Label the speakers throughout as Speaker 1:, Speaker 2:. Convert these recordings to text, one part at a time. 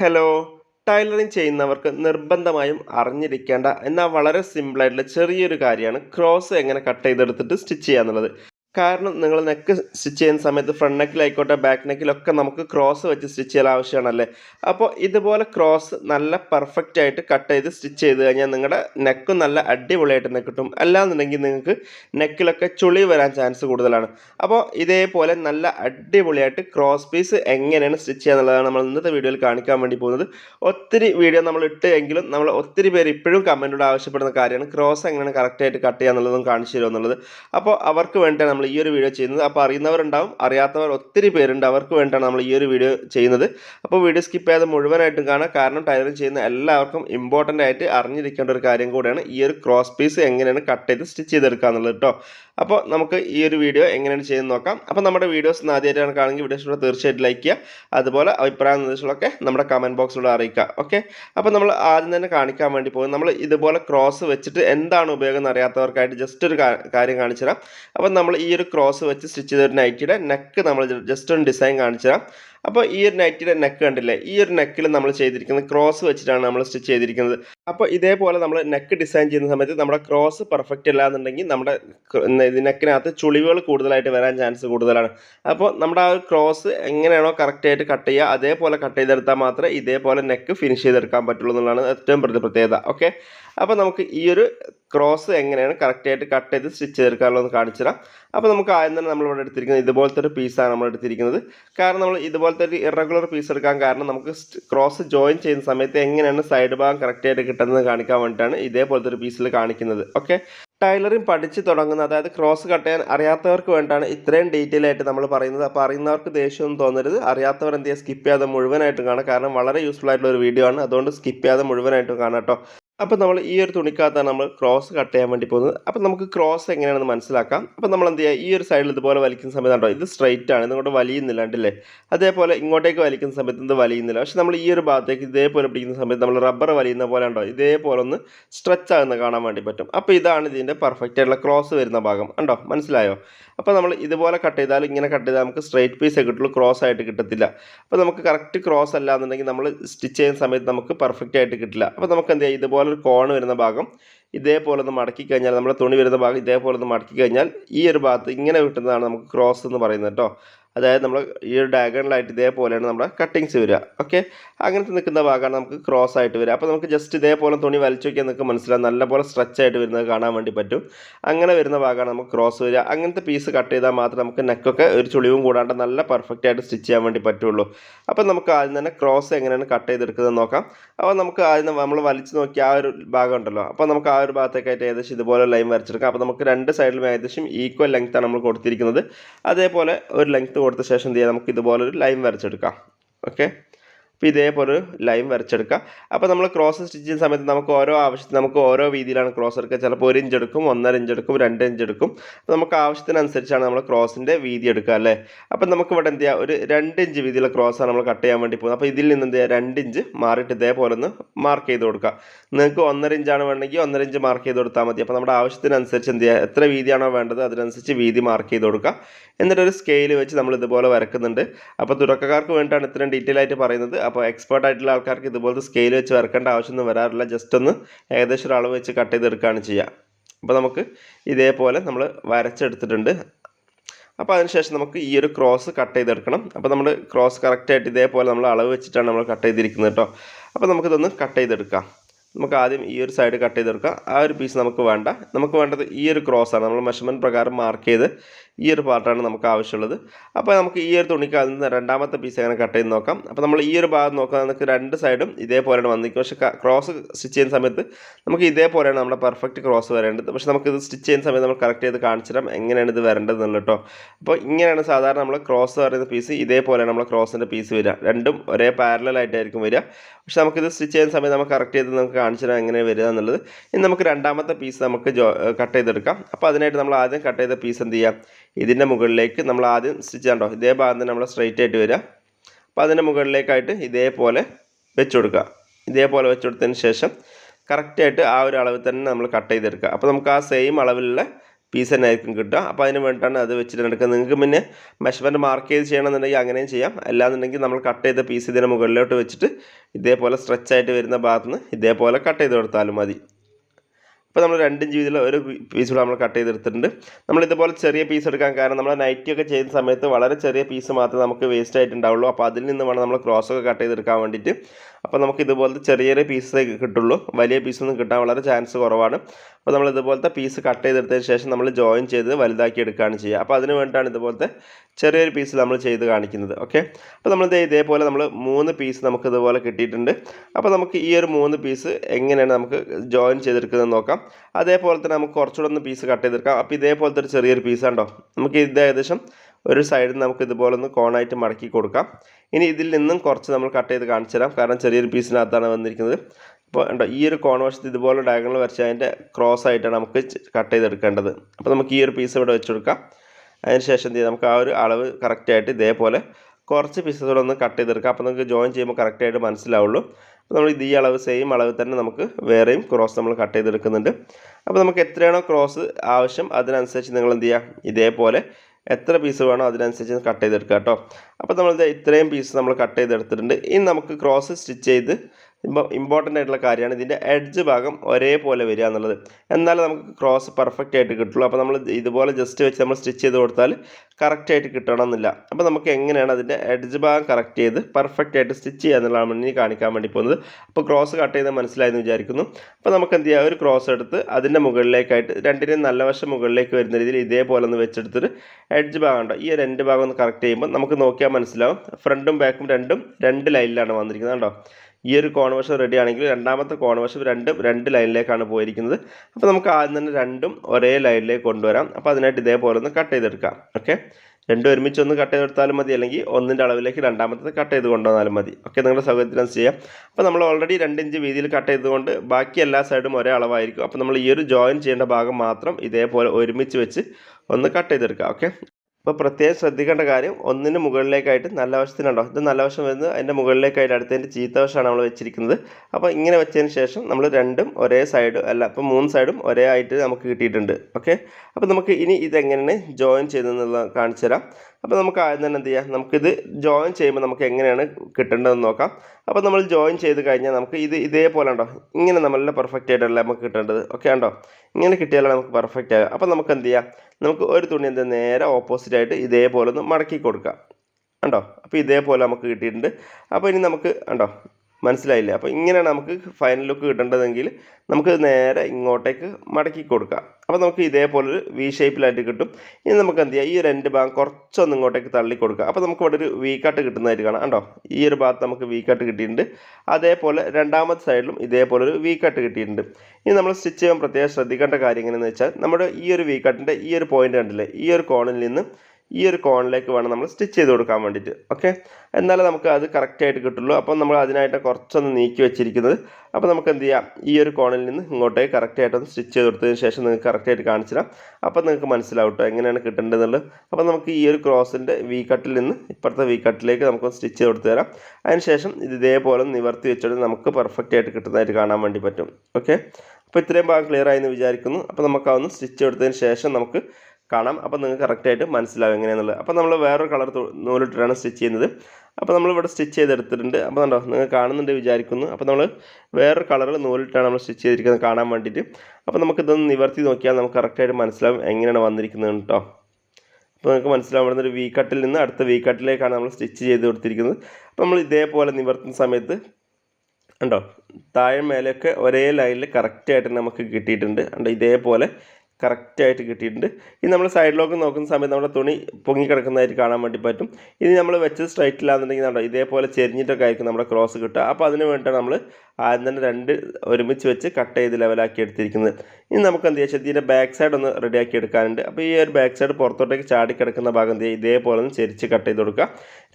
Speaker 1: Hello tailoring ചെയ്യുന്നവർക്ക് നിർബന്ധമായും അറിഞ്ഞിരിക്കേണ്ട എന്നാൽ വളരെ സിമ്പിളായിട്ടുള്ള ചെറിയൊരു കാര്യമാണ്. ക്രോസ് എങ്ങനെ കട്ട് ചെയ്തെടുത്തിട്ട് സ്റ്റിച്ച് ചെയ്യുക എന്നുള്ളത് കാരണം നിങ്ങൾ നെക്ക് സ്റ്റിച്ച് ചെയ്യുന്ന സമയത്ത് ഫ്രണ്ട് നെക്കിലായിക്കോട്ടെ ബാക്ക് നെക്കിലൊക്കെ നമുക്ക് ക്രോസ് വെച്ച് സ്റ്റിച്ച് ചെയ്യാൻ ആവശ്യമാണല്ലേ? അപ്പോൾ ഇതുപോലെ ക്രോസ് നല്ല പെർഫെക്റ്റ് ആയിട്ട് കട്ട് ചെയ്ത് സ്റ്റിച്ച് ചെയ്ത് കഴിഞ്ഞാൽ നിങ്ങളുടെ നെക്കും നല്ല അടിപൊളിയായിട്ട് തന്നെ കിട്ടും. അല്ലാന്നുണ്ടെങ്കിൽ നിങ്ങൾക്ക് നെക്കിലൊക്കെ ചുളി വരാൻ ചാൻസ് കൂടുതലാണ്. അപ്പോൾ ഇതേപോലെ നല്ല അടിപൊളിയായിട്ട് ക്രോസ് പീസ് എങ്ങനെയാണ് സ്റ്റിച്ച് ചെയ്യുക എന്നുള്ളതാണ് നമ്മൾ ഇന്നത്തെ വീഡിയോയിൽ കാണിക്കാൻ വേണ്ടി പോകുന്നത്. ഒത്തിരി വീഡിയോ നമ്മൾ ഇട്ട് എങ്കിലും നമ്മൾ ഒത്തിരി പേര് ഇപ്പോഴും കമന്റോട് ആവശ്യപ്പെടുന്ന കാര്യമാണ്. ക്രോസ് എങ്ങനെയാണ് കറക്റ്റായിട്ട് കട്ട് ചെയ്യുക എന്നുള്ളതും കാണിച്ചു തരുമെന്നുള്ളത് അപ്പോൾ അവർക്ക് വേണ്ടിയാണ് നമ്മൾ ഈ ഒരു വീഡിയോ ചെയ്യുന്നത്. അപ്പോൾ അറിയുന്നവരുണ്ടാവും അറിയാത്തവർ ഒത്തിരി പേരുണ്ട്. അവർക്ക് വേണ്ടിയാണ് നമ്മൾ ഈ ഒരു വീഡിയോ ചെയ്യുന്നത്. അപ്പോൾ വീഡിയോ സ്കിപ്പ് ചെയ്യാതെ മുഴുവനായിട്ടും കാണാം കാരണം ടൈലറിങ് ചെയ്യുന്ന എല്ലാവർക്കും ഇമ്പോർട്ടന്റ് ആയിട്ട് അറിഞ്ഞിരിക്കേണ്ട ഒരു കാര്യം കൂടിയാണ് ഈ ഒരു ക്രോസ് പീസ് എങ്ങനെയാണ് കട്ട് ചെയ്ത് സ്റ്റിച്ച് ചെയ്തെടുക്കുക എന്നുള്ളത് കേട്ടോ അപ്പോൾ നമുക്ക് ഈ ഒരു വീഡിയോ എങ്ങനെയാണ് ചെയ്യുന്നത് നോക്കാം. അപ്പോൾ നമ്മുടെ വീഡിയോസ് ആദ്യമായിട്ടാണ് കാണുമെങ്കിൽ വീഡിയോസിലൂടെ തീർച്ചയായിട്ടും ലൈക്ക് ചെയ്യുക. അതുപോലെ അഭിപ്രായ നിർദ്ദേശങ്ങളൊക്കെ നമ്മുടെ കമന്റ് ബോക്സിലൂടെ അറിയിക്കുക. ഓക്കെ അപ്പോൾ നമ്മൾ ആദ്യം തന്നെ കാണിക്കാൻ വേണ്ടി പോകും നമ്മൾ ഇതുപോലെ ക്രോസ് വെച്ചിട്ട് എന്താണ് ഉപയോഗം എന്ന് അറിയാത്തവർക്കായിട്ട് ജസ്റ്റ് ഒരു കാര്യം കാണിച്ചു തരാം അപ്പോൾ നമ്മൾ ഈ ഒരു ക്രോസ് വെച്ച് സ്റ്റിച്ച് ചെയ്ത ഒരു നൈറ്റിയുടെ നെക്ക് നമ്മൾ ജസ്റ്റ് ഒരു ഡിസൈൻ കാണിച്ചു തരാം അപ്പോൾ ഈ ഒരു നൈറ്റിയുടെ നെക്ക് കണ്ടില്ലേ? ഈ ഒരു നെക്കിൽ നമ്മൾ ചെയ്തിരിക്കുന്നത് ക്രോസ് വെച്ചിട്ടാണ് നമ്മൾ സ്റ്റിച്ച് ചെയ്തിരിക്കുന്നത്. അപ്പോൾ ഇതേപോലെ നമ്മൾ നെക്ക് ഡിസൈൻ ചെയ്യുന്ന സമയത്ത് നമ്മുടെ ക്രോസ് പെർഫെക്റ്റ് അല്ല എന്നുണ്ടെങ്കിൽ നമ്മുടെ നെക്കിനകത്ത് ചുളിവുകൾ കൂടുതലായിട്ട് വരാൻ ചാൻസ് കൂടുതലാണ്. അപ്പോൾ നമ്മുടെ ആ ക്രോസ് എങ്ങനെയാണോ കറക്റ്റായിട്ട് കട്ട് ചെയ്യുക അതേപോലെ കട്ട് ചെയ്തെടുത്താൽ മാത്രമേ ഇതേപോലെ നെക്ക് ഫിനിഷ് ചെയ്തെടുക്കാൻ പറ്റുള്ളൂ എന്നുള്ളതാണ് ഏറ്റവും പ്രതി പ്രത്യേകത. ഓക്കെ അപ്പോൾ നമുക്ക് ഈ ഒരു ക്രോസ് എങ്ങനെയാണ് കറക്റ്റായിട്ട് കട്ട് ചെയ്ത് സ്റ്റിച്ച് ചെയ്തെടുക്കാനുള്ളത് കാണിച്ചു തരാം അപ്പോൾ നമുക്ക് ആദ്യം തന്നെ നമ്മൾ ഇവിടെ എടുത്തിരിക്കുന്നത് ഇതുപോലത്തെ ഒരു പീസാണ് നമ്മൾ എടുത്തിരിക്കുന്നത്. കാരണം നമ്മൾ ഇതുപോലത്തെ ഒരു ഇറഗുലർ പീസ് എടുക്കാൻ കാരണം നമുക്ക് ക്രോസ് ജോയിൻ ചെയ്യുന്ന സമയത്ത് എങ്ങനെയാണ് സൈഡ് ഭാഗം കറക്റ്റായിട്ട് കിട്ടുന്നത് കാണിക്കാൻ വേണ്ടിയിട്ടാണ് ഇതേപോലത്തെ ഒരു പീസിൽ കാണിക്കുന്നത്. ഓക്കെ ടൈലറിങ് പഠിച്ച് തുടങ്ങുന്ന അതായത് ക്രോസ് കട്ട് ചെയ്യാൻ അറിയാത്തവർക്ക് വേണ്ടിയാണ് ഇത്രയും ഡീറ്റെയിൽ ആയിട്ട് നമ്മൾ പറയുന്നത്. അപ്പോൾ അറിയുന്നവർക്ക് ദേഷ്യമൊന്നും തോന്നരുത്. അറിയാത്തവർ എന്ത് ചെയ്യുക സ്കിപ്പ് ചെയ്യാതെ മുഴുവനായിട്ടും കാണാം. കാരണം വളരെ യൂസ്ഫുൾ ആയിട്ടുള്ള ഒരു വീഡിയോ ആണ്. അതുകൊണ്ട് സ്കിപ്പ് ചെയ്യാതെ മുഴുവനായിട്ടും കാണാം കേട്ടോ. അപ്പോൾ നമ്മൾ ഈ ഒരു തുണിക്കകത്താണ് നമ്മൾ ക്രോസ് കട്ട് ചെയ്യാൻ വേണ്ടി പോകുന്നത്. അപ്പോൾ നമുക്ക് ക്രോസ് എങ്ങനെയാണെന്ന് മനസ്സിലാക്കാം. അപ്പോൾ നമ്മൾ എന്ത് ചെയ്യുക? ഈ ഒരു സൈഡിൽ ഇതുപോലെ വലിക്കുന്ന സമയത്ത് കണ്ടോ ഇത് സ്ട്രൈറ്റ് ആണ് ഇതുകൊണ്ട് വലിയുന്നില്ല കണ്ടില്ലേ? അതേപോലെ ഇങ്ങോട്ടേക്ക് വലിക്കുന്ന സമയത്ത് ഇത് വലിയുന്നില്ല. പക്ഷെ നമ്മൾ ഈ ഒരു ഭാഗത്തേക്ക് ഇതേപോലെ പിടിക്കുന്ന സമയത്ത് നമ്മൾ റബ്ബർ വലിയുന്ന പോലെ ഉണ്ടോ ഇതേപോലെ ഒന്ന് സ്ട്രെച്ച് ആകുന്ന കാണാൻ വേണ്ടി പറ്റും. അപ്പോൾ ഇതാണ് ഇതിന്റെ പെർഫെക്റ്റ് ആയിട്ടുള്ള ക്രോസ് വരുന്ന ഭാഗം. ഉണ്ടോ മനസ്സിലായോ? അപ്പോൾ നമ്മൾ ഇതുപോലെ കട്ട് ചെയ്താൽ ഇങ്ങനെ കട്ട് ചെയ്താൽ നമുക്ക് സ്ട്രൈറ്റ് പീസേ കിട്ടുള്ളൂ ക്രോസ് ആയിട്ട് കിട്ടത്തില്ല. അപ്പോൾ നമുക്ക് കറക്റ്റ് ക്രോസ് അല്ല എന്നുണ്ടെങ്കിൽ നമ്മൾ സ്റ്റിച്ച് ചെയ്യുന്ന സമയത്ത് നമുക്ക് പെർഫെക്റ്റ് ആയിട്ട് കിട്ടില്ല. അപ്പോൾ നമുക്ക് എന്ത് ചെയ്യാം? ഇതുപോലെ കോൺ വരുന്ന ഭാഗം ഇതേപോലെ ഒന്ന് മടക്കി കഴിഞ്ഞാൽ നമ്മുടെ തുണി വരുന്ന ഭാഗം ഇതേപോലെ ഒന്ന് മടക്കി കഴിഞ്ഞാൽ ഈ ഒരു ഭാഗത്ത് ഇങ്ങനെ കിട്ടുന്നതാണ് നമുക്ക് ക്രോസ് എന്ന് പറയുന്നത് കേട്ടോ അതായത് നമ്മൾ ഈ ഒരു ഡയഗണലായിട്ട് ഇതേപോലെയാണ് നമ്മുടെ കട്ടിങ്സ് വരിക. ഓക്കെ അങ്ങനത്തെ നിൽക്കുന്ന ഭാഗമാണ് നമുക്ക് ക്രോസ് ആയിട്ട് വരിക. അപ്പോൾ നമുക്ക് ജസ്റ്റ് ഇതേപോലെ തുണി വലിച്ചു നോക്കിയാൽ നിങ്ങൾക്ക് മനസ്സിലാവും. നല്ലപോലെ സ്ട്രെച്ച് ആയിട്ട് വരുന്നത് കാണാൻ വേണ്ടി പറ്റും. അങ്ങനെ വരുന്ന ഭാഗമാണ് നമുക്ക് ക്രോസ് വരിക. അങ്ങനത്തെ പീസ് കട്ട് ചെയ്താൽ മാത്രം നമുക്ക് നെക്കൊക്കെ ഒരു ചുളിവും കൂടാണ്ട് നല്ല പെർഫെക്റ്റ് ആയിട്ട് സ്റ്റിച്ച് ചെയ്യാൻ വേണ്ടി പറ്റുള്ളൂ. അപ്പോൾ നമുക്ക് ആദ്യം തന്നെ ക്രോസ് എങ്ങനെയാണ് കട്ട് ചെയ്തെടുക്കുന്നത് നോക്കാം. അപ്പോൾ നമുക്ക് ആദ്യം നമ്മൾ വലിച്ചു നോക്കിയ ആ ഒരു ഭാഗം ഉണ്ടല്ലോ. അപ്പോൾ നമുക്ക് ആ ഒരു ഭാഗത്തേക്കായിട്ട് ഏകദേശം ഇതുപോലെ ലൈൻ വരച്ചെടുക്കാം അപ്പോൾ നമുക്ക് രണ്ട് സൈഡിലും ഏകദേശം ഈക്വൽ ലെങ്ത്താണ് നമ്മൾ കൊടുത്തിരിക്കുന്നത്. അതേപോലെ ഒരു ലെങ്ത് കൊടുത്ത ശേഷം എന്ത് ചെയ്യാം? നമുക്ക് ഇതുപോലെ ഒരു ലൈൻ വരച്ചെടുക്കാം. ഓക്കെ അപ്പോൾ ഇതേപോലെ ലൈൻ വരച്ചെടുക്കുക. അപ്പോൾ നമ്മൾ ക്രോസ് സ്റ്റിച്ച് ചെയ്യുന്ന സമയത്ത് നമുക്ക് ഓരോ ആവശ്യത്തിന് നമുക്ക് ഓരോ രീതിയിലാണ് ക്രോസ് എടുക്കുക. ചിലപ്പോൾ ഒരു ഇഞ്ച് എടുക്കും ഒന്നര ഇഞ്ച് എടുക്കും രണ്ട് ഇഞ്ച് എടുക്കും. അപ്പോൾ നമുക്ക് ആവശ്യത്തിനനുസരിച്ചാണ് നമ്മൾ ക്രോസിന്റെ വീതി എടുക്കുക അല്ലേ? അപ്പോൾ നമുക്ക് ഇവിടെ എന്ത് ചെയ്യുക ഒരു രണ്ട് ഇഞ്ച് വീതിയിലുള്ള ക്രോസാണ് നമ്മൾ കട്ട് ചെയ്യാൻ വേണ്ടി പോകുന്നത്. അപ്പോൾ ഇതിൽ നിന്ന് എന്ത് ചെയ്യുക? രണ്ട് ഇഞ്ച് മാറിയിട്ട് ഇതേപോലെ ഒന്ന് മാർക്ക് ചെയ്ത് കൊടുക്കുക. നിങ്ങൾക്ക് ഒന്നര ഇഞ്ചാണ് വേണമെങ്കിൽ ഒന്നര ഇഞ്ച് മാർക്ക് ചെയ്ത് കൊടുത്താൽ മതി. അപ്പോൾ നമ്മുടെ ആവശ്യത്തിനനുസരിച്ച് എന്ത് ചെയ്യുക? എത്ര വീതിയാണോ വേണ്ടത് അതിനനുസരിച്ച് വീതി മാർക്ക് ചെയ്ത് കൊടുക്കുക. എന്നിട്ടൊരു സ്കെയിൽ വെച്ച് നമ്മൾ ഇതുപോലെ വരക്കുന്നുണ്ട്. അപ്പോൾ തുടക്കക്കാർക്ക് വേണ്ടിയിട്ടാണ് ഇത്രയും ഡീറ്റെയിൽ ആയിട്ട് പറയുന്നത്. അപ്പോൾ എക്സ്പേർട്ട് ആയിട്ടുള്ള ആൾക്കാർക്ക് ഇതുപോലത്തെ സ്കെയിൽ വെച്ച് വരക്കേണ്ട ആവശ്യമൊന്നും വരാറില്ല. ജസ്റ്റ് ഒന്ന് ഏകദേശം ഒരു അളവ് വെച്ച് കട്ട് ചെയ്തെടുക്കുകയാണ് ചെയ്യുക. അപ്പോൾ നമുക്ക് ഇതേപോലെ നമ്മൾ വരച്ചെടുത്തിട്ടുണ്ട്. അപ്പോൾ അതിനുശേഷം നമുക്ക് ഈ ഒരു ക്രോസ് കട്ട് ചെയ്തെടുക്കണം. അപ്പോൾ നമ്മൾ ക്രോസ് കറക്റ്റായിട്ട് ഇതേപോലെ നമ്മൾ അളവ് വെച്ചിട്ടാണ് നമ്മൾ കട്ട് ചെയ്തിരിക്കുന്നത് കേട്ടോ. അപ്പോൾ നമുക്കിതൊന്ന് കട്ട് ചെയ്തെടുക്കാം. നമുക്ക് ആദ്യം ഈ ഒരു സൈഡ് കട്ട് ചെയ്തെടുക്കാം. ആ ഒരു പീസ് നമുക്ക് വേണ്ട. നമുക്ക് വേണ്ടത് ഈ ഒരു ക്രോസ് ആണ്. നമ്മൾ മെഷർമെന്റ് പ്രകാരം മാർക്ക് ചെയ്ത് ഈ ഒരു പാർട്ടാണ് നമുക്ക് ആവശ്യമുള്ളത്. അപ്പോൾ നമുക്ക് ഈ ഒരു തുണിക്ക് അതിൽ നിന്ന് രണ്ടാമത്തെ പീസ് എങ്ങനെ കട്ട് ചെയ്ത് നോക്കാം. അപ്പോൾ നമ്മൾ ഈ ഒരു ഭാഗം നോക്കാം നമുക്ക് രണ്ട് സൈഡും ഇതേപോലെയാണ് വന്നിരിക്കും പക്ഷേ ക്രോസ് സ്റ്റിച്ച് ചെയ്യുന്ന സമയത്ത് നമുക്ക് ഇതേപോലെയാണ് നമ്മുടെ പെർഫെക്റ്റ് ക്രോസ് വരേണ്ടത്. പക്ഷേ ഇത് സ്റ്റിച്ച് ചെയ്യുന്ന സമയത്ത് നമ്മൾ കറക്റ്റ് ചെയ്ത് കാണിച്ചു തരാം എങ്ങനെയാണ് ഇത് വരേണ്ടത് കേട്ടോ. അപ്പോൾ ഇങ്ങനെയാണ് സാധാരണ നമ്മൾ ക്രോസ് പറയുന്ന പീസ് ഇതേപോലെയാണ് നമ്മൾ ക്രോസിന്റെ പീസ് വരിക. രണ്ടും ഒരേ പാരലൽ ആയിട്ടായിരിക്കും വരിക. പക്ഷേ നമുക്കിത് സ്റ്റിച്ച് ചെയ്യുന്ന സമയത്ത് നമുക്ക് കറക്റ്റ് ചെയ്ത് നമുക്ക് കാണിച്ചു തരാം എങ്ങനെ വരിക എന്നുള്ളത്. ഇനി നമുക്ക് രണ്ടാമത്തെ പീസ് നമുക്ക് കട്ട് ചെയ്തെടുക്കാം. അപ്പോൾ അതിനായിട്ട് നമ്മൾ ആദ്യം കട്ട് ചെയ്ത പീസ് എന്ത് ചെയ്യാം ഇതിന്റെ മുകളിലേക്ക് നമ്മൾ ആദ്യം സ്റ്റിച്ച് കണ്ടോ ഇതേ ഭാഗം തന്നെ നമ്മൾ സ്ട്രൈറ്റ് ആയിട്ട് വരിക അപ്പോൾ അതിന്റെ മുകളിലേക്കായിട്ട് ഇതേപോലെ വെച്ച് കൊടുക്കുക ഇതേപോലെ വെച്ച് കൊടുത്തതിന് ശേഷം കറക്റ്റായിട്ട് ആ ഒരു അളവിൽ തന്നെ നമ്മൾ കട്ട് ചെയ്തെടുക്കുക. അപ്പോൾ നമുക്ക് ആ സെയിം അളവിലുള്ള പീസ് തന്നെ ആയിരിക്കും കിട്ടുക. അപ്പോൾ അതിന് വേണ്ടിയിട്ടാണ് അത് വെച്ചിട്ട് എടുക്കുക നിങ്ങൾക്ക് പിന്നെ മെഷർമെന്റ് മാർക്ക് ചെയ്ത് ചെയ്യണമെന്നുണ്ടെങ്കിൽ അങ്ങനെയും ചെയ്യാം. അല്ലാന്നുണ്ടെങ്കിൽ നമ്മൾ കട്ട് ചെയ്ത പീസ് ഇതിന്റെ മുകളിലോട്ട് വെച്ചിട്ട് ഇതേപോലെ സ്ട്രെച്ചായിട്ട് വരുന്ന ഭാഗത്ത് നിന്ന് ഇതേപോലെ കട്ട് ചെയ്ത് കൊടുത്താലും മതി. ഇപ്പോൾ നമ്മൾ രണ്ടും ജീവിതത്തിൽ ഒരു പീസ് കൂടെ നമ്മൾ കട്ട് ചെയ്തെടുത്തിട്ടുണ്ട്. നമ്മൾ ഇതുപോലെ ചെറിയ പീസ് എടുക്കാൻ കാരണം നമ്മൾ നൈറ്റി ഒക്കെ ചെയ്യുന്ന സമയത്ത് വളരെ ചെറിയ പീസ് മാത്രമേ നമുക്ക് വേസ്റ്റ് ആയിട്ടുണ്ടാവുള്ളൂ. അപ്പോൾ അതിൽ നിന്ന് വേണം നമ്മൾ ക്രോസ് ഒക്കെ കട്ട് ചെയ്തെടുക്കാൻ വേണ്ടിയിട്ട്. അപ്പോൾ നമുക്ക് ഇതുപോലത്തെ ചെറിയ ചെറിയ പീസേ കിട്ടുള്ളൂ. വലിയ പീസൊന്നും കിട്ടാൻ വളരെ ചാൻസ് കുറവാണ്. അപ്പോൾ നമ്മൾ ഇതുപോലത്തെ പീസ് കട്ട് ചെയ്തെടുത്തതിന് ശേഷം നമ്മൾ ജോയിൻ ചെയ്ത് വലുതാക്കി എടുക്കുകയാണ് ചെയ്യുക. അപ്പോൾ അതിന് വേണ്ടിയിട്ടാണ് ഇതുപോലത്തെ ചെറിയൊരു പീസ് നമ്മൾ ചെയ്ത് കാണിക്കുന്നത്. ഓക്കെ അപ്പോൾ നമ്മൾ ഇതേപോലെ നമ്മൾ മൂന്ന് പീസ് നമുക്ക് ഇതുപോലെ കിട്ടിയിട്ടുണ്ട്. അപ്പോൾ നമുക്ക് ഈ ഒരു മൂന്ന് പീസ് എങ്ങനെയാണ് നമുക്ക് ജോയിൻ ചെയ്തെടുക്കുന്നത് നോക്കാം. അതേപോലെ തന്നെ നമുക്ക് കുറച്ചുകൂടെ ഒന്ന് പീസ് കട്ട് ചെയ്തെടുക്കാം. അപ്പോൾ ഇതേപോലത്തെ ഒരു ചെറിയൊരു പീസ് ഉണ്ടോ നമുക്ക് ഇത് ഏകദേശം ഒരു സൈഡിൽ നമുക്ക് ഇതുപോലെ ഒന്ന് കോണായിട്ട് മടക്കി കൊടുക്കാം. ഇനി ഇതിൽ നിന്നും കുറച്ച് നമ്മൾ കട്ട് ചെയ്ത് കാണിച്ചു തരാം. കാരണം ചെറിയൊരു പീസിനകത്താണ് വന്നിരിക്കുന്നത്. അപ്പോൾ ഉണ്ടോ ഈ ഒരു കോൺ വശത്ത് ഇതുപോലെ ഡയഗണൽ വരച്ച് അതിന്റെ ക്രോസ് ആയിട്ടാണ് നമുക്ക് കട്ട് ചെയ്തെടുക്കേണ്ടത്. അപ്പോൾ നമുക്ക് ഈ ഒരു പീസ് ഇവിടെ വെച്ച് കൊടുക്കാം. അതിന് ശേഷം എന്ത് നമുക്ക് ആ ഒരു അളവ് കറക്റ്റായിട്ട് ഇതേപോലെ കുറച്ച് പീസുകളൊന്ന് കട്ട് ചെയ്തെടുക്കാം. അപ്പോൾ നമുക്ക് ജോയിൻ ചെയ്യുമ്പോൾ കറക്റ്റായിട്ട് മനസ്സിലാവുള്ളൂ. അപ്പോൾ നമ്മൾ ഇത് ഈ അളവ് സെയിം അളവ് തന്നെ നമുക്ക് വേറെയും ക്രോസ് നമ്മൾ കട്ട് ചെയ്തെടുക്കുന്നുണ്ട്. അപ്പോൾ നമുക്ക് എത്രയാണോ ക്രോസ് ആവശ്യം അതിനനുസരിച്ച് നിങ്ങൾ എന്ത് ചെയ്യുക ഇതേപോലെ എത്ര പീസ് വേണോ അതിനനുസരിച്ച് കട്ട് ചെയ്തെടുക്കുക കേട്ടോ. അപ്പോൾ നമ്മളിത് ഇത്രയും പീസ് നമ്മൾ കട്ട് ചെയ്തെടുത്തിട്ടുണ്ട്. ഇനി നമുക്ക് ക്രോസ് സ്റ്റിച്ച് ചെയ്ത് ഇമ്പോർട്ടന്റ് ആയിട്ടുള്ള കാര്യമാണ്. ഇതിന്റെ എഡ്ജ് ഭാഗം ഒരേപോലെ വരിക എന്നുള്ളത്. എന്നാലേ നമുക്ക് ക്രോസ് പെർഫെക്റ്റ് ആയിട്ട് കിട്ടുള്ളൂ. അപ്പോൾ നമ്മൾ ഇതുപോലെ ജസ്റ്റ് വെച്ച് നമ്മൾ സ്റ്റിച്ച് ചെയ്ത് കൊടുത്താൽ കറക്റ്റ് ആയിട്ട് കിട്ടണമെന്നില്ല അപ്പോൾ നമുക്ക് എങ്ങനെയാണ് അതിന്റെ എഡ്ജ് ഭാഗം കറക്റ്റ് ചെയ്ത് പെർഫെക്റ്റ് ആയിട്ട് സ്റ്റിച്ച് ചെയ്യുക എന്നുള്ളതാണ് ഇനി കാണിക്കാൻ വേണ്ടി പോകുന്നത്. അപ്പോൾ ക്രോസ് കട്ട് ചെയ്ത് മനസ്സിലായെന്ന് വിചാരിക്കുന്നു. അപ്പോൾ നമുക്ക് എന്ത് ചെയ്യാം? ഒരു ക്രോസ് എടുത്ത് അതിന്റെ മുകളിലേക്കായിട്ട് രണ്ടിനെയും നല്ല വശം മുകളിലേക്ക് വരുന്ന രീതിയിൽ ഇതേപോലെ ഒന്ന് വെച്ചെടുത്തിട്ട് എഡ്ജ് ഭാഗം ഉണ്ടോ ഈ രണ്ട് ഭാഗം ഒന്ന് കറക്റ്റ് ചെയ്യുമ്പോൾ നമുക്ക് നോക്കിയാൽ മനസ്സിലാവും. ഫ്രണ്ടും ബാക്കും രണ്ടും രണ്ട് ലൈനിലാണ് വന്നിരിക്കുന്നത്. കണ്ടോ? ഈ ഒരു കോൺവശം റെഡി ആണെങ്കിൽ രണ്ടാമത്തെ കോൺവശം രണ്ടും രണ്ട് ലൈനിലേക്കാണ് പോയിരിക്കുന്നത്. അപ്പോൾ നമുക്ക് ആദ്യം തന്നെ രണ്ടും ഒരേ ലൈനിലേക്ക് കൊണ്ടുവരാം. അപ്പോൾ അതിനായിട്ട് ഇതേപോലെ ഒന്ന് കട്ട് ചെയ്തെടുക്കാം. ഓക്കെ രണ്ടും ഒരുമിച്ച് ഒന്ന് കട്ട് ചെയ്തെടുത്താലും മതി. അല്ലെങ്കിൽ ഒന്നിന്റെ അളവിലേക്ക് രണ്ടാമത്തത് കട്ട് ചെയ്ത് കൊണ്ടുവന്നാലും മതി. ഓക്കെ നിങ്ങളുടെ സൗകര്യത്തിനനുസരിച്ച് ചെയ്യാം. അപ്പോൾ നമ്മൾ ഓൾറെഡി രണ്ട് ഇഞ്ച് വീതിയിൽ കട്ട് ചെയ്തുകൊണ്ട് ബാക്കി എല്ലാ സൈഡും ഒരേ അളവായിരിക്കും. അപ്പോൾ നമ്മൾ ഈ ഒരു ജോയിൻ ചെയ്യേണ്ട ഭാഗം മാത്രം ഇതേപോലെ ഒരുമിച്ച് വെച്ച് ഒന്ന് കട്ട് ചെയ്തെടുക്കാം. ഓക്കെ അപ്പോൾ പ്രത്യേകം ശ്രദ്ധിക്കേണ്ട കാര്യം ഒന്നിന് മുകളിലേക്കായിട്ട് നല്ല വശത്തിനുണ്ടോ? ഇത് നല്ല വശം വരുന്നത് അതിന്റെ മുകളിലേക്കായിട്ട് അടുത്തതിന്റെ ചീത്ത വശമാണ് നമ്മൾ വെച്ചിരിക്കുന്നത്. അപ്പോൾ ഇങ്ങനെ വെച്ചതിന് ശേഷം നമ്മൾ രണ്ടും ഒരേ സൈഡ് അല്ല അപ്പോൾ മൂന്ന് സൈഡും ഒരേ ആയിട്ട് നമുക്ക് കിട്ടിയിട്ടുണ്ട്. ഓക്കെ അപ്പോൾ നമുക്ക് ഇനി ഇതെങ്ങനെയാണ് ജോയിൻ ചെയ്തതെന്നുള്ള കാണിച്ചു തരാം അപ്പോൾ നമുക്ക് ആദ്യം തന്നെ എന്ത് ചെയ്യാം? നമുക്കിത് ജോയിൻ ചെയ്യുമ്പോൾ നമുക്ക് എങ്ങനെയാണ് കിട്ടേണ്ടതെന്ന് നോക്കാം. അപ്പോൾ നമ്മൾ ജോയിൻ ചെയ്ത് കഴിഞ്ഞാൽ നമുക്ക് ഇത് ഇതേപോലെ ഉണ്ടോ? ഇങ്ങനെ നമ്മളുടെ പെർഫെക്റ്റ് ആയിട്ടല്ല നമുക്ക് കിട്ടേണ്ടത്? ഓക്കെ ഉണ്ടോ? ഇങ്ങനെ കിട്ടിയാലാണ് നമുക്ക് പെർഫെക്റ്റ് ആകുക അപ്പോൾ നമുക്ക് എന്ത് ചെയ്യാം? നമുക്ക് ഒരു തുണി എന്താ നേരെ ഓപ്പോസിറ്റ് ആയിട്ട് ഇതേപോലെ ഒന്ന് മടക്കി കൊടുക്കാം. ഉണ്ടോ? അപ്പോൾ ഇതേപോലെ നമുക്ക് കിട്ടിയിട്ടുണ്ട്. അപ്പോൾ ഇനി നമുക്ക് ഉണ്ടോ? മനസ്സിലായില്ലേ? അപ്പോൾ ഇങ്ങനെയാണ് നമുക്ക് ഫൈനൽ ലുക്ക് കിട്ടേണ്ടതെങ്കിൽ നമുക്ക് നേരെ ഇങ്ങോട്ടേക്ക് മടക്കി കൊടുക്കാം. അപ്പോൾ നമുക്ക് ഇതേപോലൊരു വി ഷേപ്പിലായിട്ട് കിട്ടും. ഇനി നമുക്ക് എന്ത് ചെയ്യാം? ഈ രണ്ട് ഭാഗം കുറച്ചൊന്ന് ഇങ്ങോട്ടേക്ക് തള്ളി കൊടുക്കുക അപ്പോൾ നമുക്ക് ഇവിടെ ഒരു വി കട്ട് കിട്ടുന്നതായിട്ട് കാണാം. കണ്ടോ? ഈ ഒരു ഭാഗത്ത് നമുക്ക് വി കട്ട് കിട്ടിയിട്ടുണ്ട്. അതേപോലെ രണ്ടാമത്തെ സൈഡിലും ഇതേപോലെ ഒരു വി കട്ട് കിട്ടിയിട്ടുണ്ട്. ഇനി നമ്മൾ സ്റ്റിച്ച് ചെയ്യാൻ പ്രത്യേകം ശ്രദ്ധിക്കേണ്ട കാര്യം എങ്ങനെയെന്ന് വെച്ചാൽ നമ്മുടെ ഈ ഒരു വി ഈ ഒരു പോയിന്റ് കണ്ടില്ലേ? ഈ ഒരു കോണിൽ നിന്ന് ഈ ഒരു കോണിലേക്ക് വേണം നമ്മൾ സ്റ്റിച്ച് ചെയ്ത് കൊടുക്കാൻ വേണ്ടിയിട്ട്. ഓക്കെ? എന്നാലേ നമുക്ക് അത് കറക്റ്റായിട്ട് കിട്ടുള്ളൂ. അപ്പം നമ്മൾ അതിനായിട്ട് കുറച്ചൊന്ന് നീക്കി വെച്ചിരിക്കുന്നത്. അപ്പോൾ നമുക്ക് എന്ത് ചെയ്യാം? ഈ ഒരു കോണിൽ നിന്ന് ഇങ്ങോട്ടേക്ക് കറക്റ്റായിട്ടൊന്ന് സ്റ്റിച്ച് ചെയ്ത് കൊടുത്തതിന് ശേഷം നിങ്ങൾക്ക് കറക്റ്റായിട്ട് കാണിച്ചു തരാം. അപ്പോൾ നിങ്ങൾക്ക് മനസ്സിലാവും കേട്ടോ എങ്ങനെയാണ് കിട്ടേണ്ടതെന്നുള്ളത്. അപ്പോൾ നമുക്ക് ഈ ഒരു ക്രോസിന്റെ വി കട്ടിൽ നിന്ന് ഇപ്പുറത്തെ വി കട്ടിലേക്ക് നമുക്ക് സ്റ്റിച്ച് ചെയ്ത് കൊടുത്തു തരാം. അതിനുശേഷം ഇത് ഇതേപോലെ നിവർത്തി വെച്ചിട്ട് നമുക്ക് പെർഫെക്റ്റ് ആയിട്ട് കിട്ടുന്നതായിട്ട് കാണാൻ വേണ്ടി പറ്റും. ഓക്കെ? അപ്പോൾ ഇത്രയും ഭാഗം ക്ലിയർ ആയി എന്ന് വിചാരിക്കുന്നു. അപ്പോൾ നമുക്ക് അതൊന്ന് സ്റ്റിച്ച് കൊടുത്തതിന് ശേഷം നമുക്ക് കാണാം. അപ്പോൾ നിങ്ങൾക്ക് കറക്റ്റായിട്ട് മനസ്സിലാവും എങ്ങനെയാണെന്നുള്ളത് അപ്പോൾ നമ്മൾ വേറൊരു കളർ നൂലിട്ടിട്ടാണ് സ്റ്റിച്ച് ചെയ്യുന്നത്. അപ്പോൾ നമ്മളിവിടെ സ്റ്റിച്ച് ചെയ്തെടുത്തിട്ടുണ്ട്. അപ്പോൾ കണ്ടോ നിങ്ങൾ കാണുന്നുണ്ട് വിചാരിക്കുന്നു. അപ്പോൾ നമ്മൾ വേറൊരു കളറിൽ നൂലിട്ടാണ് നമ്മൾ സ്റ്റിച്ച് ചെയ്തിരിക്കുന്നത് കാണാൻ വേണ്ടിയിട്ട്. അപ്പോൾ നമുക്കിതൊന്ന് നിവർത്തി നോക്കിയാൽ നമുക്ക് കറക്റ്റായിട്ട് മനസ്സിലാവും എങ്ങനെയാണ് വന്നിരിക്കുന്നത് കേട്ടോ അപ്പോൾ നിങ്ങൾക്ക് മനസ്സിലാവും ഇവിടെ ഒരു വി കട്ടിൽ നിന്ന് അടുത്ത വി കട്ടിലേക്കാണ് നമ്മൾ സ്റ്റിച്ച് ചെയ്ത് കൊടുത്തിരിക്കുന്നത്. അപ്പോൾ നമ്മൾ ഇതേപോലെ നിവർത്തുന്ന സമയത്ത് ഉണ്ടോ താഴെ മേലെയൊക്കെ ഒരേ ലൈനിൽ കറക്റ്റായിട്ട് നമുക്ക് കിട്ടിയിട്ടുണ്ട്. ഉണ്ടോ ഇതേപോലെ കറക്റ്റായിട്ട് കിട്ടിയിട്ടുണ്ട്. ഇനി നമ്മൾ സൈഡിലേക്ക് നോക്കുന്ന സമയത്ത് നമ്മുടെ തുണി പൊങ്ങി കിടക്കുന്നതായിട്ട് കാണാൻ വേണ്ടി പറ്റും. ഇനി നമ്മൾ വെച്ച് സ്ട്രൈറ്റ് ഇല്ലാന്നുണ്ടെങ്കിൽ നമ്മുടെ ഇതേപോലെ ചെരിഞ്ഞിട്ടൊക്കെ ആയിരിക്കും നമ്മുടെ ക്രോസ് കിട്ടുക. അപ്പോൾ അതിന് വേണ്ടിയിട്ടാണ് നമ്മൾ ആദ്യം തന്നെ രണ്ട് ഒരുമിച്ച് വെച്ച് കട്ട് ചെയ്ത് ലെവലാക്കി എടുത്തിരിക്കുന്നത്. ഇനി നമുക്ക് എന്ത് ചെയ്യാം ഇതിന്റെ ബാക്ക് സൈഡ് ഒന്ന് റെഡിയാക്കി എടുക്കാനുണ്ട്. അപ്പോൾ ഈ ഒരു ബാക്ക് സൈഡ് പുറത്തോട്ടേക്ക് ചാടി കിടക്കുന്ന ഭാഗം എന്ത് ചെയ്യുക ഇതേപോലെ ഒന്ന് ചെരിച്ച് കട്ട് ചെയ്ത് കൊടുക്കുക.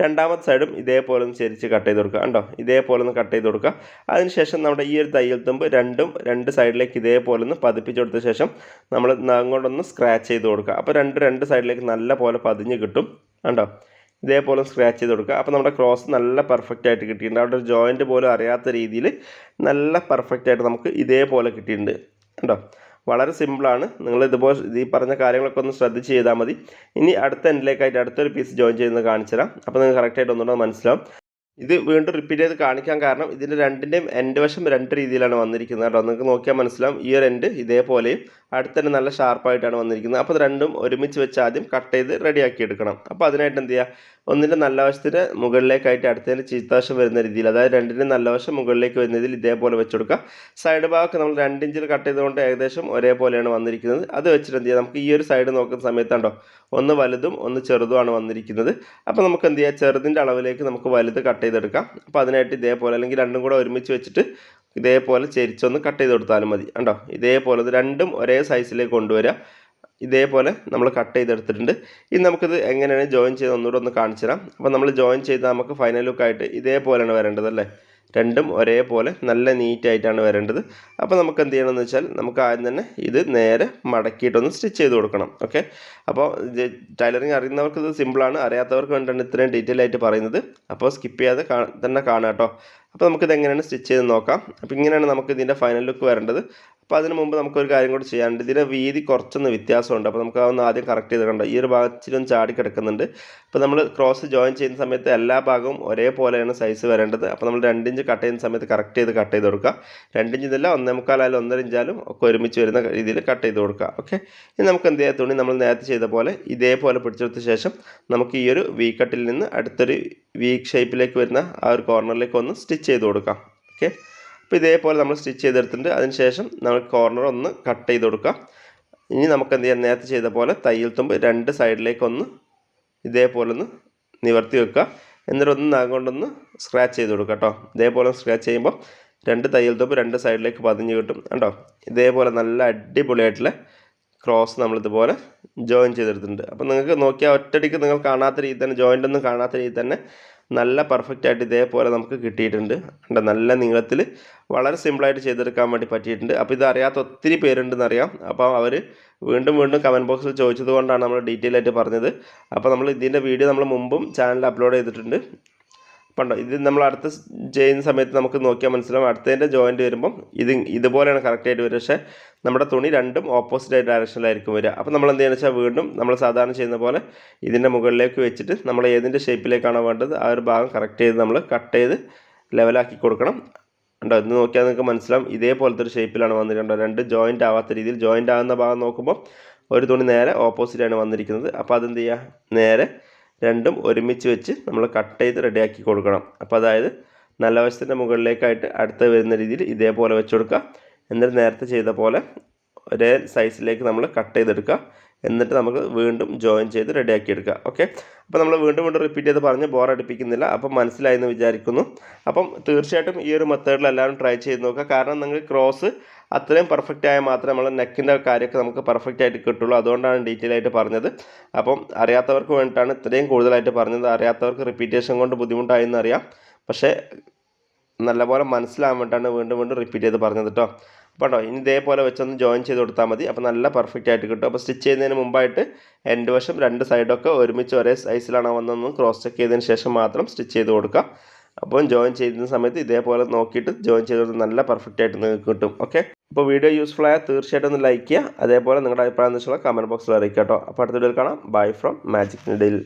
Speaker 1: രണ്ടാമത്തെ സൈഡും ഇതേപോലെ ഒന്ന് ചെരിച്ച് കട്ട് ചെയ്ത് കൊടുക്കുക. കണ്ടോ ഇതേപോലെ ഒന്ന് കട്ട് ചെയ്ത് കൊടുക്കുക. അതിനുശേഷം നമ്മുടെ ഈ ഒരു തയ്യൽ തുമ്പ് രണ്ടും രണ്ട് സൈഡിലേക്ക് ഇതേപോലെ ഒന്ന് പതിപ്പിച്ച് കൊടുത്ത ശേഷം നമ്മൾ അങ്ങോട്ടൊന്ന് സ്ക്രാച്ച് ചെയ്ത് കൊടുക്കുക. അപ്പോൾ രണ്ട് രണ്ട് സൈഡിലേക്ക് നല്ല പോലെ പതിഞ്ഞ് കിട്ടും. കണ്ടോ? ഇതേപോലെ സ്ക്രാച്ച് ചെയ്ത് കൊടുക്കുക. അപ്പോൾ നമ്മുടെ ക്രോസ് നല്ല പെർഫെക്റ്റ് ആയിട്ട് കിട്ടിയിട്ടുണ്ട്. അവിടെ ഒരു ജോയിന്റ് പോലും അറിയാത്ത രീതിയിൽ നല്ല പെർഫെക്റ്റ് ആയിട്ട് നമുക്ക് ഇതേപോലെ കിട്ടിയിട്ടുണ്ട്. കണ്ടോ? വളരെ സിമ്പിളാണ് നിങ്ങൾ ഇതുപോലെ ഈ പറഞ്ഞ കാര്യങ്ങളൊക്കെ ഒന്ന് ശ്രദ്ധിച്ച് ചെയ്താൽ മതി. ഇനി അടുത്ത എൻഡിലേക്കായിട്ട് അടുത്തൊരു പീസ് ജോയിൻ ചെയ്യുന്നത് കാണിച്ചു തരാം അപ്പോൾ നിങ്ങൾക്ക് കറക്റ്റായിട്ട് ഒന്നുകൂടെ മനസ്സിലാവും. ഇത് വീണ്ടും റിപ്പീറ്റ് ചെയ്ത് കാണിക്കാൻ കാരണം ഇതിന്റെ രണ്ടിന്റെയും എന്റെ വശം രണ്ട് രീതിയിലാണ് വന്നിരിക്കുന്നത് കേട്ടോ. നിങ്ങൾക്ക് നോക്കിയാൽ മനസ്സിലാവും. ഈ ഒരു എൻഡ് ഇതേപോലെയും അടുത്തന്നെ നല്ല ഷാർപ്പായിട്ടാണ് വന്നിരിക്കുന്നത്. അപ്പോൾ രണ്ടും ഒരുമിച്ച് വെച്ച് ആദ്യം കട്ട് ചെയ്ത് റെഡിയാക്കി എടുക്കണം. അപ്പോൾ അതിനായിട്ട് എന്ത് ചെയ്യുക? ഒന്നിന്റെ നല്ല വശത്തിന് മുകളിലേക്കായിട്ട് അടുത്തതിന്റെ ചീത്തവശം വരുന്ന രീതിയിൽ അതായത് രണ്ടിന്റെ നല്ല വശം മുകളിലേക്ക് വരുന്ന രീതിയിൽ ഇതേപോലെ വെച്ച് കൊടുക്കുക സൈഡ് ഭാഗമൊക്കെ നമ്മൾ രണ്ട് ഇഞ്ചിൽ കട്ട് ചെയ്തുകൊണ്ട് ഏകദേശം ഒരേപോലെയാണ് വന്നിരിക്കുന്നത്. അത് വെച്ചിട്ട് എന്ത് ചെയ്യുക നമുക്ക് ഈ ഒരു സൈഡ് നോക്കുന്ന സമയത്തുണ്ടോ ഒന്ന് വലുതും ഒന്ന് ചെറുതുമാണ് വന്നിരിക്കുന്നത്. അപ്പോൾ നമുക്ക് എന്ത് ചെയ്യുക ചെറുതിന്റെ അളവിലേക്ക് നമുക്ക് വലുത് കട്ട് ചെയ്തെടുക്കാം. അപ്പോൾ അതിനായിട്ട് ഇതേപോലെ അല്ലെങ്കിൽ രണ്ടും കൂടെ ഒരുമിച്ച് വെച്ചിട്ട് ഇതേപോലെ ചെരിച്ചൊന്ന് കട്ട് ചെയ്ത് കൊടുത്താലും മതി. കണ്ടോ? ഇതേപോലെ ഇത് രണ്ടും ഒരേ സൈസിലേക്ക് കൊണ്ടുവരിക. ഇതേപോലെ നമ്മൾ കട്ട് ചെയ്തെടുത്തിട്ടുണ്ട്. ഇനി നമുക്കിത് എങ്ങനെയാണ് ജോയിൻ ചെയ്ത് ഒന്നുകൂടെ ഒന്ന് കാണിച്ചു തരാം അപ്പോൾ നമ്മൾ ജോയിൻ ചെയ്താൽ നമുക്ക് ഫൈനൽ ലുക്കായിട്ട് ഇതേപോലെയാണ് വരേണ്ടത് അല്ലേ? രണ്ടും ഒരേപോലെ നല്ല നീറ്റായിട്ടാണ് വരേണ്ടത്. അപ്പോൾ നമുക്ക് എന്ത് ചെയ്യണമെന്ന് വെച്ചാൽ നമുക്ക് ആദ്യം തന്നെ ഇത് നേരെ മടക്കിയിട്ടൊന്ന് സ്റ്റിച്ച് ചെയ്ത് കൊടുക്കണം. ഓക്കെ അപ്പോൾ ടൈലറിങ് അറിയുന്നവർക്ക് ഇത് സിമ്പിളാണ് അറിയാത്തവർക്ക് വേണ്ടിയാണ് ഇത്രയും ഡീറ്റെയിൽ ആയിട്ട് പറയുന്നത്. അപ്പോൾ സ്കിപ്പ് ചെയ്യാതെ തന്നെ കാണാം കേട്ടോ. അപ്പോൾ നമുക്കിത് എങ്ങനെയാണ് സ്റ്റിച്ച് ചെയ്ത് നോക്കാം. അപ്പോൾ ഇങ്ങനെയാണ് നമുക്ക് ഇതിന്റെ ഫൈനൽ ലുക്ക് വരേണ്ടത്. അപ്പോൾ അതിന് മുമ്പ് നമുക്കൊരു കാര്യം കൂടി ചെയ്യാനുണ്ട്. ഇതിന്റെ വീതി കുറച്ചൊന്ന് വ്യത്യാസമുണ്ട്. അപ്പോൾ നമുക്ക് അതൊന്ന് ആദ്യം കറക്റ്റ് ചെയ്ത് കണ്ടോ? ഈ ഒരു ഭാഗത്തിലൊന്ന് ചാടി കിടക്കുന്നുണ്ട്. അപ്പോൾ നമ്മൾ ക്രോസ് ജോയിൻ ചെയ്യുന്ന സമയത്ത് എല്ലാ ഭാഗവും ഒരേപോലെയാണ് സൈസ് വരേണ്ടത്. അപ്പോൾ നമ്മൾ രണ്ട് ഇഞ്ച് കട്ട് ചെയ്യുന്ന സമയത്ത് കറക്റ്റ് ചെയ്ത് കട്ട് ചെയ്ത് കൊടുക്കുക. രണ്ട് ഇഞ്ച് ഇതല്ല ഒന്നേ മുക്കാലായാലും ഒന്നര ഇഞ്ചാലും ഒക്കെ ഒരുമിച്ച് വരുന്ന രീതിയിൽ കട്ട് ചെയ്ത് കൊടുക്കുക. ഓക്കെ ഇനി നമുക്ക് എന്ത് ചെയ്യാം തുണി നമ്മൾ നേരത്തെ ചെയ്ത പോലെ ഇതേപോലെ പിടിച്ചെടുത്ത ശേഷം നമുക്ക് ഈ ഒരു വി കട്ടിൽ നിന്ന് അടുത്തൊരു വി ഷേപ്പിലേക്ക് വരുന്ന ആ ഒരു കോർണറിലേക്ക് ഒന്ന് സ്റ്റിച്ച് ചെയ്ത് കൊടുക്കാം. ഓക്കെ അപ്പോൾ ഇതേപോലെ നമ്മൾ സ്റ്റിച്ച് ചെയ്തെടുത്തിട്ടുണ്ട്. അതിന് ശേഷം നമ്മൾ കോർണർ ഒന്ന് കട്ട് ചെയ്ത് കൊടുക്കാം ഇനി നമുക്ക് എന്ത് ചെയ്യാം? നേരത്തെ ചെയ്ത പോലെ തയ്യൽ തുമ്പ് രണ്ട് സൈഡിലേക്കൊന്ന് ഇതേപോലെ ഒന്ന് നിവർത്തി വെക്കുക. എന്നിട്ട് ഒന്ന് കൊണ്ടൊന്ന് സ്ക്രാച്ച് ചെയ്ത് കൊടുക്കുക കേട്ടോ. ഇതേപോലെ സ്ക്രാച്ച് ചെയ്യുമ്പോൾ രണ്ട് തയ്യൽ തുമ്പ് രണ്ട് സൈഡിലേക്ക് പതിഞ്ഞ് കിട്ടും. കണ്ടോ? ഇതേപോലെ നല്ല അടിപൊളിയായിട്ടുള്ള ക്രോസ് നമ്മളിതുപോലെ ജോയിൻ ചെയ്തെടുത്തിട്ടുണ്ട്. അപ്പോൾ നിങ്ങൾക്ക് നോക്കിയാൽ ഒറ്റയടിക്ക് നിങ്ങൾ കാണാത്ത രീതി തന്നെ ജോയിന്റ് ഒന്നും കാണാത്ത രീതി തന്നെ നല്ല പെർഫെക്റ്റ് ആയിട്ട് ഇതേപോലെ നമുക്ക് കിട്ടിയിട്ടുണ്ട്. ഉണ്ട് നല്ല നീളത്തിൽ വളരെ സിമ്പിളായിട്ട് ചെയ്തെടുക്കാൻ വേണ്ടി പറ്റിയിട്ടുണ്ട്. അപ്പോൾ ഇത് അറിയാത്ത ഒത്തിരി പേരുണ്ടെന്ന് അറിയാം. അപ്പോൾ അവർ വീണ്ടും വീണ്ടും കമന്റ് ബോക്സിൽ ചോദിച്ചത് കൊണ്ടാണ് നമ്മൾ ഡീറ്റെയിൽ ആയിട്ട് പറഞ്ഞത്. അപ്പോൾ നമ്മൾ ഇതിന്റെ വീഡിയോ നമ്മൾ മുമ്പും ചാനലിൽ അപ്ലോഡ് ചെയ്തിട്ടുണ്ട്. പണ്ടോ ഇത് നമ്മൾ അടുത്ത ചെയ്യുന്ന സമയത്ത് നമുക്ക് നോക്കിയാൽ മനസ്സിലാവും. അടുത്തതിന്റെ ജോയിന്റ് വരുമ്പം ഇത് ഇതുപോലെയാണ് കറക്റ്റായിട്ട് വരിക. പക്ഷേ നമ്മുടെ തുണി രണ്ടും ഓപ്പോസിറ്റ് ആയിട്ട് ഡയറക്ഷനിലായിരിക്കും വരിക. അപ്പോൾ നമ്മൾ എന്ത് ചെയ്യുന്നത് വെച്ചാൽ വീണ്ടും നമ്മൾ സാധാരണ ചെയ്യുന്ന പോലെ ഇതിന്റെ മുകളിലേക്ക് വെച്ചിട്ട് നമ്മൾ ഏതിന്റെ ഷേപ്പിലേക്കാണോ വേണ്ടത് ആ ഒരു ഭാഗം കറക്റ്റ് ചെയ്ത് നമ്മൾ കട്ട് ചെയ്ത് ലെവലാക്കി കൊടുക്കണം. ഉണ്ടോ ഇത് നോക്കിയാൽ നിങ്ങൾക്ക് മനസ്സിലാവും. ഇതേപോലത്തെ ഒരു ഷേപ്പിലാണ് വന്നിട്ടുണ്ടോ രണ്ട് ജോയിന്റ് ആവാത്ത രീതിയിൽ ജോയിന്റ് ആകുന്ന ഭാഗം നോക്കുമ്പോൾ ഒരു തുണി നേരെ ഓപ്പോസിറ്റ് ഓപ്പോസിറ്റാണ് വന്നിരിക്കുന്നത്. അപ്പോൾ അതെന്ത് ചെയ്യുക? നേരെ രണ്ടും ഒരുമിച്ച് വെച്ച് നമ്മൾ കട്ട് ചെയ്ത് റെഡിയാക്കി കൊടുക്കണം. അപ്പോൾ അതായത് നല്ല വശത്തിന്റെ മുകളിലേക്കായിട്ട് അടുത്ത് വരുന്ന രീതിയിൽ ഇതേപോലെ വെച്ച് കൊടുക്കുക. എന്നിട്ട് നേരത്തെ ചെയ്ത പോലെ ഒരേ സൈസിലേക്ക് നമ്മൾ കട്ട് ചെയ്തെടുക്കുക. എന്നിട്ട് നമുക്ക് വീണ്ടും ജോയിൻ ചെയ്ത് റെഡിയാക്കി എടുക്കുക ഓക്കെ അപ്പോൾ നമ്മൾ വീണ്ടും വീണ്ടും റിപ്പീറ്റ് ചെയ്ത് പറഞ്ഞ് ബോർ അടുപ്പിക്കുന്നില്ല. അപ്പം മനസ്സിലായി എന്ന് വിചാരിക്കുന്നു. അപ്പം തീർച്ചയായിട്ടും ഈ ഒരു മെത്തേഡിൽ എല്ലാവരും ട്രൈ ചെയ്ത് നോക്കുക. കാരണം നിങ്ങൾ ക്രോസ് അത്രയും പെർഫെക്റ്റ് ആയാൽ മാത്രമേ നമ്മൾ നെക്കിന്റെ കാര്യമൊക്കെ നമുക്ക് പെർഫെക്റ്റ് ആയിട്ട് കിട്ടുള്ളൂ. അതുകൊണ്ടാണ് ഡീറ്റെയിൽ ആയിട്ട് പറഞ്ഞത്. അപ്പം അറിയാത്തവർക്ക് വേണ്ടിയിട്ടാണ് ഇത്രയും കൂടുതലായിട്ട് പറഞ്ഞത്. അറിയാത്തവർക്ക് റിപ്പീറ്റേഷൻ കൊണ്ട് ബുദ്ധിമുട്ടായി എന്നറിയാം. പക്ഷേ നല്ലപോലെ മനസ്സിലാകാൻ വേണ്ടിയിട്ടാണ് വീണ്ടും വീണ്ടും റിപ്പീറ്റ് ചെയ്ത് പറഞ്ഞത് കേട്ടോ അപ്പോൾ കേട്ടോ ഇനി ഇതേപോലെ വെച്ചൊന്ന് ജോയിൻ ചെയ്ത് കൊടുത്താൽ മതി. അപ്പോൾ നല്ല പെർഫെക്റ്റ് ആയിട്ട് കിട്ടും. അപ്പോൾ സ്റ്റിച്ച് ചെയ്യുന്നതിന് മുമ്പായിട്ട് എന്റെ വശം രണ്ട് സൈഡൊക്കെ ഒരുമിച്ച് ഒരേ സൈസിലാണോ വന്നതെന്ന് ക്രോസ് ചെക്ക് ചെയ്തതിന് ശേഷം മാത്രം സ്റ്റിച്ച് ചെയ്ത് കൊടുക്കുക. അപ്പം ജോയിൻ ചെയ്യുന്ന സമയത്ത് ഇതേപോലെ നോക്കിയിട്ട് ജോയിൻ ചെയ്ത് നല്ല പെർഫെക്റ്റ് ആയിട്ട് നിങ്ങൾക്ക് കിട്ടും. ഓക്കെ അപ്പോൾ വീഡിയോ യൂസ്ഫുൾ ആയാൽ തീർച്ചയായിട്ടും ഒന്ന് ലൈക്ക് ചെയ്യുക. അതേപോലെ നിങ്ങളുടെ അഭിപ്രായം എന്ന് വെച്ചാൽ കമന്റ് ബോക്സിൽ അറിയിക്കുക കേട്ടോ. അപ്പോൾ അടുത്ത വീഡിയോയിൽ കാണാം. Bye from magic നിഡിൽ